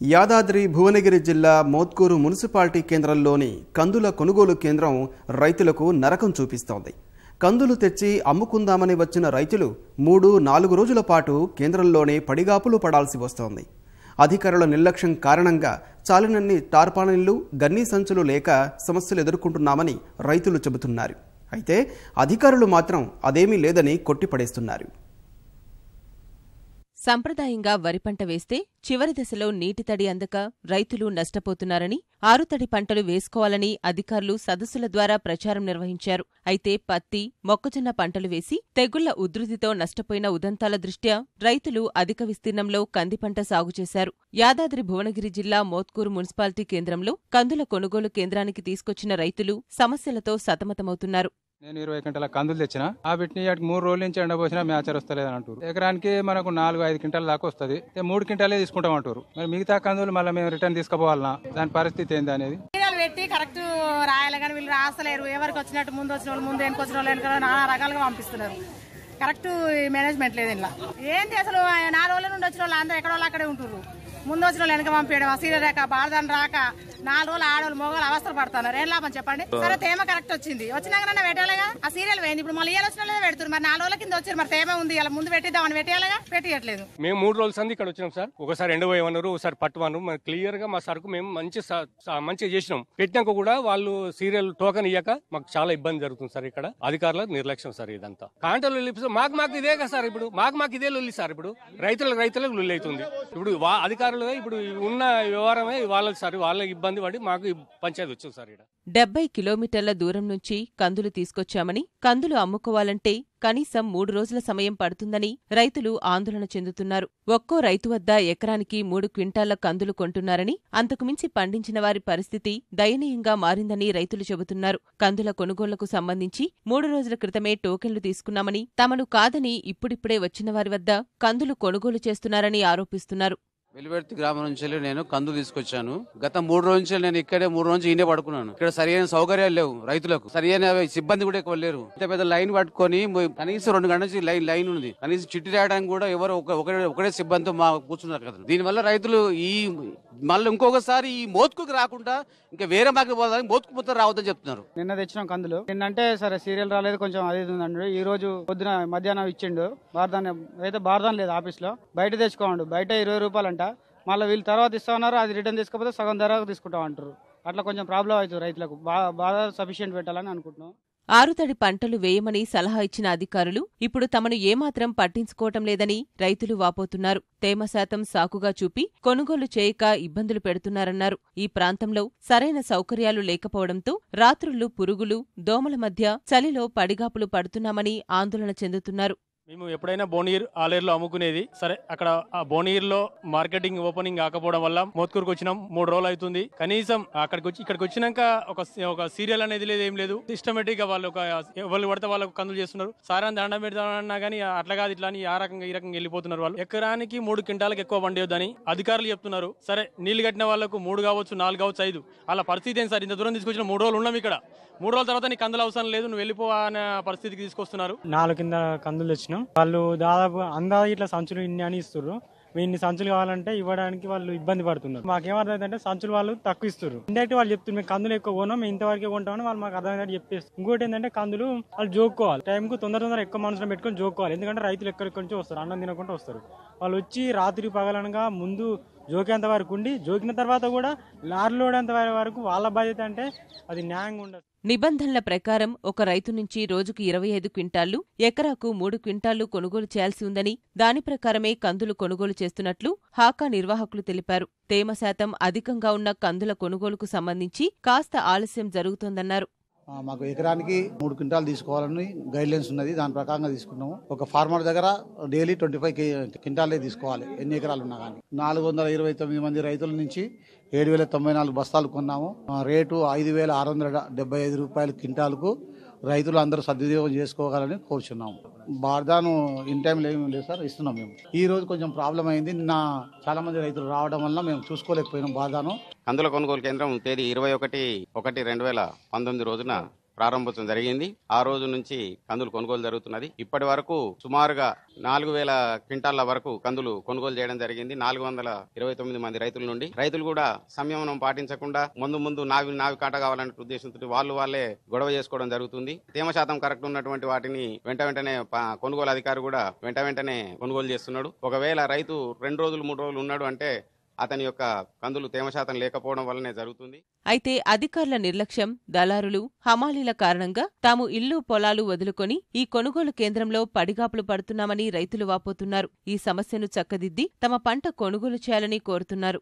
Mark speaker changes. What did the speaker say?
Speaker 1: యాదాద్రి భువనగిరి జిల్లా మోత్కూరు మున్సిపాలిటీ కేంద్రంలోని కందుల కొనుగోలు కేంద్రం రైతులకు నరకం చూపిస్తోంది. కందులు తెచ్చి అమ్ముకుందామని వచ్చిన రైతులు మూడు నాలుగు రోజుల పాటు కేంద్రంలోనే పడిగాపులు పడాల్సి వస్తోంది. అధికారుల నిర్లక్ష్యం కారణంగా చాలినన్ని టార్పాలిన్లు గన్నీ సంచులు లేక సమస్యలు ఎదుర్కొంటున్నామని రైతులు చెబుతున్నారు. అయితే అధికారులు మాత్రం అదేమీ లేదని కొట్టిపడేస్తున్నారు.
Speaker 2: సంప్రదాయంగా వరి పంట వేస్తే చివరి దశలో నీటి తడి అందక రైతులు నష్టపోతున్నారని ఆరుతడి పంటలు వేసుకోవాలని అధికారులు సదస్సుల ద్వారా ప్రచారం నిర్వహించారు. అయితే పత్తి మొక్కజొన్న పంటలు వేసి తెగుళ్ళ ఉధృతితో నష్టపోయిన ఉదంతాల దృష్ట్యా రైతులు అధిక విస్తీర్ణంలో కంది పంట సాగు చేశారు. యాదాద్రి భువనగిరి జిల్లా మోత్కూరు మున్సిపాలిటీ కేంద్రంలో కందుల కొనుగోలు కేంద్రానికి తీసుకొచ్చిన రైతులు సమస్యలతో సతమతమవుతున్నారు.
Speaker 3: నేను ఇరవై క్వింటాల కందులు తెచ్చిన. ఆ వీటిని మూడు రోజుల నుంచి ఎండబోసినా మ్యాచర్ వస్తలేదని అంటారు ఎకరానికి మనకు నాలుగు ఐదు క్వింటాల దాకా వస్తుంది. మూడు క్వింటాలే తీసుకుంటాం అంటారు మరి మిగతా కందులు మళ్ళీ మేము రిటర్న్ తీసుకుపోవాలన్నా దాని పరిస్థితి ఏంది అనేది?
Speaker 4: పెట్టి కరెక్ట్ రాయాలి కానీ వీళ్ళు రాస్తలేరు. ఎవరికి వచ్చినట్టు ముందు వచ్చిన వాళ్ళు ముందు వెనక వచ్చిన వాళ్ళు వెనక నానా రకాలుగా పంపిస్తున్నారు. కరెక్ట్ మేనేజ్మెంట్ లేదు ఇలా ఏంటి అసలు నాలుగు రోజుల నుండి వచ్చిన వాళ్ళు అందరూ ఎక్కడ వాళ్ళు అక్కడే ఉంటారు ముందు వచ్చిన వాళ్ళు వెనక పంపించడం ఆ సీరియల్ రాక బాధని రాక నాలుగు రోజులు ఆడవాళ్ళు మగవాళ్ళు అవస్థలు పడుతున్నారు. ఏం లాభం చెప్పండి? సరే తేమ కరెక్ట్ వచ్చింది. వచ్చినాక పెట్టాలిగా ఆ సీరియల్ పోయింది. ఇప్పుడు మళ్ళీ వచ్చిన పెడుతున్నారు. మరి నాలుగు రోజుల కింద వచ్చారు. మరి తేమ ఉంది ఇలా ముందు పెట్టిద్దామని పెట్టేయాలిగా? పెట్టియట్లేదు
Speaker 5: మేము మూడు రోజుల సంది ఇక్కడ వచ్చినాం సార్. ఒకసారి ఎండబోయమన్నారు ఒకసారి పట్టుమన్నారు. మరి క్లియర్గా మా సరుకు మేము మంచి మంచిగా చేసినాం. పెట్టినాక కూడా వాళ్ళు సీరియల్ టోకన్ ఇయ్యక మాకు చాలా ఇబ్బంది జరుగుతుంది సార్ ఇక్కడ. అధికారుల నిర్లక్ష్యం సార్ ఇదంతా. కాంటలు మాకు మాకు ఇదే కదా సార్ ఇప్పుడు. మాకు మాకు ఇదే లొల్లి సార్ ఇప్పుడు. రైతులకు రైతులకు లొల్లి అవుతుంది. ఇప్పుడు అధికారులు ఇప్పుడు ఉన్న వ్యవహారమే వాళ్ళకి సార్. వాళ్ళకి ఇబ్బంది పడి మాకు పంచాయతీ వచ్చింది సార్ ఇక్కడ
Speaker 2: డెబ్బై కిలోమీటర్ల దూరం నుంచి కందులు తీసుకొచ్చామని కందులు అమ్ముకోవాలంటే కనీసం మూడు రోజుల సమయం పడుతుందని రైతులు ఆందోళన చెందుతున్నారు. ఒక్కో రైతు వద్ద ఎకరానికి మూడు క్వింటాళ్ళ కందులు కొంటున్నారని అంతకుమించి పండించిన వారి పరిస్థితి దయనీయంగా మారిందని రైతులు చెబుతున్నారు. కందుల కొనుగోళ్ళకు సంబంధించి మూడు రోజుల క్రితమే టోకెన్లు తీసుకున్నామని తమను కాదని ఇప్పుడిప్పుడే వచ్చిన వారి వద్ద కందులు కొనుగోలు చేస్తున్నారని ఆరోపిస్తున్నారు.
Speaker 6: వెలువెర్తి గ్రామం నుంచి నేను కందు తీసుకొచ్చాను. గత మూడు రోజుల నుంచి నేను ఇక్కడే మూడు రోజులు ఈయనే పడుకున్నాను. ఇక్కడ సరైన సౌకర్యాలు లేవు రైతులకు. సరైన సిబ్బంది కూడా ఎక్కువ లేరు. ఇంత పెద్ద లైన్ పట్టుకొని కనీసం రెండు గంటల నుంచి లైన్ లైన్ ఉంది. కనీసం చిట్టి రాయడానికి కూడా ఎవరు ఒకటే సిబ్బందితో మా కూర్చున్నారు కదా. దీనివల్ల రైతులు ఈ మళ్ళీ ఇంకొకసారి ఈ మోత్కుకి రాకుండా ఇంకా వేరే మాకు పోదానికి మోత్కు మొత్తం రావద్దని చెప్తున్నారు.
Speaker 7: నిన్న తెచ్చినాం కందులు. నిన్నంటే సరే సీరియల్ రాలేదు కొంచెం అది ఉందండి. ఈ రోజు పొద్దున మధ్యాహ్నం ఇచ్చిండు. బార్దాన్ అయితే బార్దాన్ లేదు ఆఫీస్లో బయట తెచ్చుకోండు బయట ఇరవై రూపాయలు అంట మళ్ళీ వీళ్ళు తర్వాత ఇస్తా ఉన్నారు అది రిటర్న్ తీసుకోకపోతే సగం ధర తీసుకుంటాం అంటారు. అట్లా కొంచెం ప్రాబ్లం అవుతుంది రైతులకు. బాగా సఫిషియెంట్ పెట్టాలని అనుకుంటున్నాం.
Speaker 2: ఆరుతడి పంటలు వేయమని సలహా ఇచ్చిన అధికారులు ఇప్పుడు తమను ఏమాత్రం పట్టించుకోవటం లేదని రైతులు వాపోతున్నారు. తేమ శాతం సాకుగా చూపి కొనుగోలు చేయక ఇబ్బందులు పెడుతున్నారన్నారు. ఈ ప్రాంతంలో సరైన సౌకర్యాలు లేకపోవడంతో రాత్రుళ్ళు పురుగులు దోమల మధ్య చలిలో పడిగాపులు పడుతున్నామని ఆందోళన చెందుతున్నారు.
Speaker 5: మేము ఎప్పుడైనా బోనీర్ ఆలేరులో అమ్ముకునేది సరే అక్కడ ఆ బోనీర్లో మార్కెటింగ్ ఓపెనింగ్ కాకపోవడం వల్ల మోత్కూరుకు వచ్చినాం మూడు రోజులు అవుతుంది. కనీసం అక్కడికి వచ్చి ఇక్కడికి వచ్చినాక ఒక ఒక సీరియల్ అనేది లేదు ఏం లేదు. సిస్టమేటిక్గా వాళ్ళు ఒక ఎవరు పడితే వాళ్ళకు కందులు చేస్తున్నారు. సారా దండం పెడతామన్నా కానీ అట్లా కాదు ఇట్లా అని ఆ రకంగా ఈ రకంగా వెళ్ళిపోతున్నారు వాళ్ళు. ఎకరానికి మూడు క్వింటాలకు ఎక్కువ పండియొద్దని అధికారులు చెప్తున్నారు. సరే నీళ్ళు కట్టిన వాళ్ళకు మూడు కావచ్చు నాలుగు కావచ్చు ఐదు. అలా పరిస్థితి ఏం సార్? ఇంత దూరం తీసుకొచ్చిన మూడు రోజులు ఉన్నాం ఇక్కడ. మూడు రోజుల తర్వాత నీకు కందులు అవసరం లేదు నువ్వు వెళ్ళిపోవా అనే పరిస్థితికి తీసుకొస్తున్నారు.
Speaker 8: నాలుగు కింద కందులు తెచ్చినాం. వాళ్ళు దాదాపు అందా ఇట్లా సంచులు ఇన్ని అని ఇస్తున్నారు ఇన్ని సంచులు కావాలంటే ఇవ్వడానికి వాళ్ళు ఇబ్బంది పడుతున్నారు. మాకేమర్థమైందంటే సంచులు వాళ్ళు తక్కువ ఇస్తారు ఇండైరెక్ట్ వాళ్ళు చెప్తున్నారు మేము కందులు ఎక్కువ కొన్నాం మేము ఇంతవరకే కొంటామని వాళ్ళు మాకు అర్థమైనట్టు చెప్పేస్తారు ఇంకోటి ఏంటంటే కందులు వాళ్ళు జోక్కోవాలి. టైంకు తొందర తొందర ఎక్కువ మనుషులు పెట్టుకొని జోక్కోవాలి. ఎందుకంటే రైతులు ఎక్కడికి నుంచి వస్తారు అన్నం తినకుండా వస్తారు. వాళ్ళు వచ్చి రాత్రి పగలనగా ముందు జోకేంత వరకు ఉండి జోకిన తర్వాత కూడా లారీలోడేంత వరకు వాళ్ళ బాధ్యత అంటే అది న్యాయంగా ఉండదు
Speaker 2: నిబంధనల ప్రకారం ఒక రైతు నుంచి రోజుకు ఇరవై ఐదు క్వింటాళ్ళు ఎకరాకు మూడు క్వింటాళ్ళు కొనుగోలు చేయాల్సి ఉందని దాని ప్రకారమే కందులు కొనుగోలు చేస్తున్నట్లు హాకా నిర్వాహకులు తెలిపారు. తేమ శాతం అధికంగా ఉన్న కందుల కొనుగోలుకు సంబంధించి కాస్త ఆలస్యం జరుగుతోందన్నారు.
Speaker 9: మాకు ఎకరానికి మూడు క్వింటాలు తీసుకోవాలని గైడ్ లైన్స్ ఉన్నది. దాని ప్రకారంగా తీసుకున్నాము. ఒక ఫార్మర్ దగ్గర డైలీ ట్వంటీ ఫైవ్ క్వింటాలే తీసుకోవాలి. ఎన్ని ఎకరాలు ఉన్నా కానీ. నాలుగు వందల ఇరవై తొమ్మిది మంది రైతుల నుంచి ఏడు వేల తొంభై నాలుగు బస్తాలు కొన్నాము. రేటు ఐదు వేల ఆరు వందల డెబ్బై ఐదు రూపాయలు క్వింటాల్కు రైతులు అందరూ సద్వినియోగం చేసుకోవాలని కోరుచున్నాము బార్దాను ఇన్ టైంలో ఏమి లేదు సార్ ఇస్తున్నాం మేము. ఈ రోజు కొంచెం ప్రాబ్లం అయింది. నిన్న చాలా మంది రైతులు రావడం వల్ల మేము చూసుకోలేకపోయినాం బార్దాను.
Speaker 10: కందుల కొనుగోలు కేంద్రం తేదీ ఇరవై ఒకటి ఒకటి రెండు వేల పంతొమ్మిది రోజున ప్రారంభించడం జరిగింది. ఆ రోజు నుంచి కందులు కొనుగోలు జరుగుతున్నది. ఇప్పటి వరకు సుమారుగా నాలుగు వేల క్వింటాల వరకు కందులు కొనుగోలు చేయడం జరిగింది. నాలుగు వందల ఇరవై తొమ్మిది మంది రైతుల నుండి. రైతులు కూడా సంయమనం పాటించకుండా ముందు ముందు నావి నావి కాట కావాలనే ఉద్దేశంతో వాళ్ళు వాళ్ళే గొడవ చేసుకోవడం జరుగుతుంది. తేమ శాతం కరెక్ట్ ఉన్నటువంటి వాటిని వెంట వెంటనే ప- కొనుగోలు అధికారి కూడా వెంట వెంటనే కొనుగోలు చేస్తున్నాడు. ఒకవేళ రైతు రెండు రోజులు మూడు రోజులు ఉన్నాడు అంటే అతని యొక్క కందులు తేమ శాతం లేకపోవడం వల్లనే జరుగుతుంది.
Speaker 2: అయితే అధికారుల నిర్లక్ష్యం దళారులు హమాలీల కారణంగా తాము ఇల్లు పొలాలు వదులుకొని ఈ కొనుగోలు కేంద్రంలో పడిగాపులు పడుతున్నామని రైతులు వాపోతున్నారు. ఈ సమస్యను చక్కదిద్ది తమ పంట కొనుగోలు చేయాలని కోరుతున్నారు.